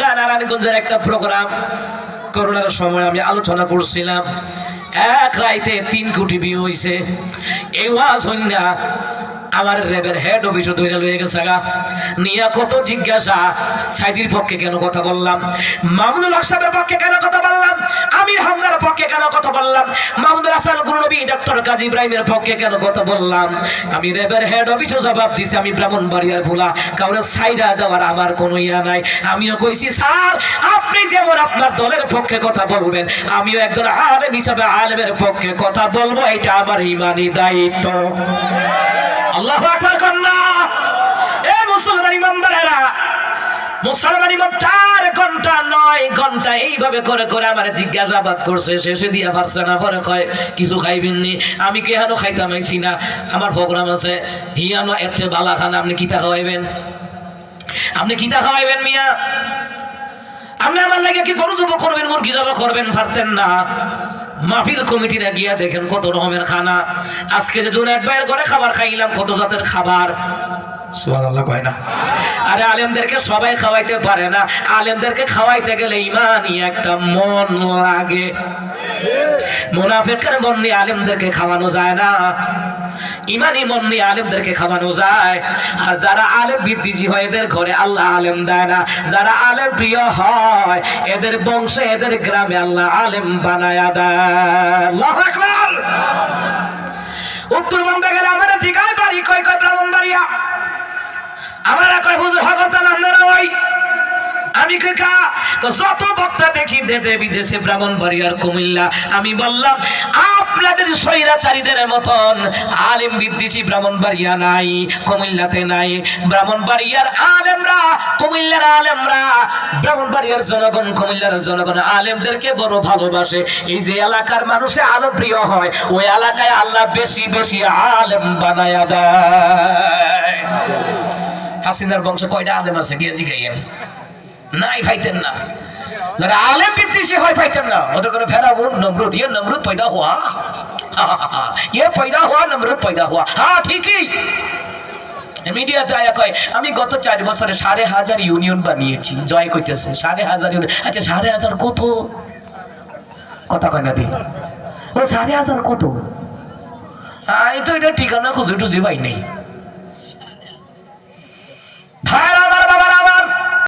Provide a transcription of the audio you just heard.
ঢাকা, নারায়ণগঞ্জের একটা প্রোগ্রাম করোনার সময় আমি আলোচনা করছিলাম। এক রাইতে তিন কোটি বিয়ে হয়েছে এই ওয়াজ হইনা আমার রেবের হেড অফিসে ধরে লয়ে গেছে গা। নিয়া কত জিজ্ঞাসা। সাইদির পক্ষে কেন কথা বললাম? মামুনুল আসামের পক্ষে কেন কথা বললাম? আমির হামজার পক্ষে কেন কথা বললাম? মামুনুল হাসান গুরুনবী ডক্টর কাজী ইব্রাহিমের পক্ষে কেন কথা বললাম? আমি রেবের হেড অফিসে জবাব দিছি, আমি ব্রাহ্মণ বাড়িয়ার ফুলা কাউরে সাইডা দেওয়ার আমার কোনো ইয়া নাই। আমিও কইছি, স্যার, আপনি যেমন আপনার দলের পক্ষে কথা বলবেন, আমিও একজন আলেম হিসাবে আলেমের পক্ষে কথা বলব, এটা আমার ইমানি দায়িত্ব। আল্লাহ আকবার কন্যা এ মুসলমান ইমানদারেরা, মুসলমান ইমাম ঘণ্টা নয়, ঘণ্টা এইভাবে করে করে আমার জিজ্ঞাসাবাদ করছে, শেষে দিয়া পারছে না, পরে কয়, কিছু খাইবেননি? আমি কে হানো খাইতাম না। আমার প্রোগ্রাম আছে হিয়ানো চেয়ে বালা খানা, আপনি কিতা খাওয়াইবেন? আপনি কিতা খাওয়াইবেন মিয়া? আপনি আমার লাগে কি জব করবেন পারতেন না। মাহফিল কমিটিরা গিয়া দেখেন কত রকমের খানা। আজকে যে জুনায়দ ভাইয়ের ঘরে খাবার খাইলাম, কত জাতের খাবার। সুবহানাল্লাহ কয় না। আরে আলেমদেরকে সবাই খাওয়াইতে পারে না। আলেমদেরকে খাওয়াইতে গেলে ইমানই একটা মন লাগে। মুনাফিকের মন নিয়ে আলেমদেরকে খাওয়ানো যায় না। ইমানি মন নিয়ে আলেমদেরকে খাওয়ানো যায়। আর যারা আলেম বিদ্যিজি হয়, এদের ঘরে আল্লাহ আলেম দেয় না। যারা আলেম প্রিয় হয়, এদের বংশে, এদের গ্রামে আল্লাহ আলেম বানায়া দেয়। উত্তরবঙ্গে গেলে আমার জিগায় বাড়ি কয় কয় ব্রাহ্মণবাড়িয়া? আমার কয়, হুজুর হগত নামেরা ওই আমি কা তো যত বক্তা দেখি দেবে বিদেশে ব্রাহ্মণ ব্রাহ্মণবাড়িয়ার কুমিল্লা। আমি বললাম, আপনাদের স্বৈরাচারীদের মতন আলেম বিদ্বেষী ব্রাহ্মণবাড়িয়া নাই, কুমিল্লাতে নাই। ব্রাহ্মণবাড়িয়ার আলেমরা, কুমিল্লার আলেমরা ব্রাহ্মণবাড়িয়ার জনগণ, কুমিল্লার জনগণ আলেমদেরকে বড় ভালোবাসে। এই যে এলাকার মানুষে আলো প্রিয় হয়, ওই এলাকায় আল্লাহ বেশি বেশি আলেম বানায়া দেয়। হাসিনার বংশ কয়টা আলেম আছে? গিয়ে জিগাইয়েন। নাই ভাইতেন না। যারা আলেম বিদ্বেষী হয়, ফাইতেন না। ওদের করে ফেরাউন নমরুদ ইয়ে নমরুদ পয়দা হুয়া ইয়ে পয়দা হওয়া, নমরুদ পয়দা হওয়া। হ্যাঁ ঠিকই। মিডিয়াতে আয়া কয়, আমি গত চার বছরে সাড়ে হাজার ইউনিয়ন বানিয়েছি। জয় কইতেছে, সাড়ে হাজার ইউনিয়ন আচ্ছা সাড়ে হাজার কত? কথা কয় না দি। ও, সাড়ে হাজার কত? আমি তো এটা ঠিকানা খুঁজে টুজে পাই নেই।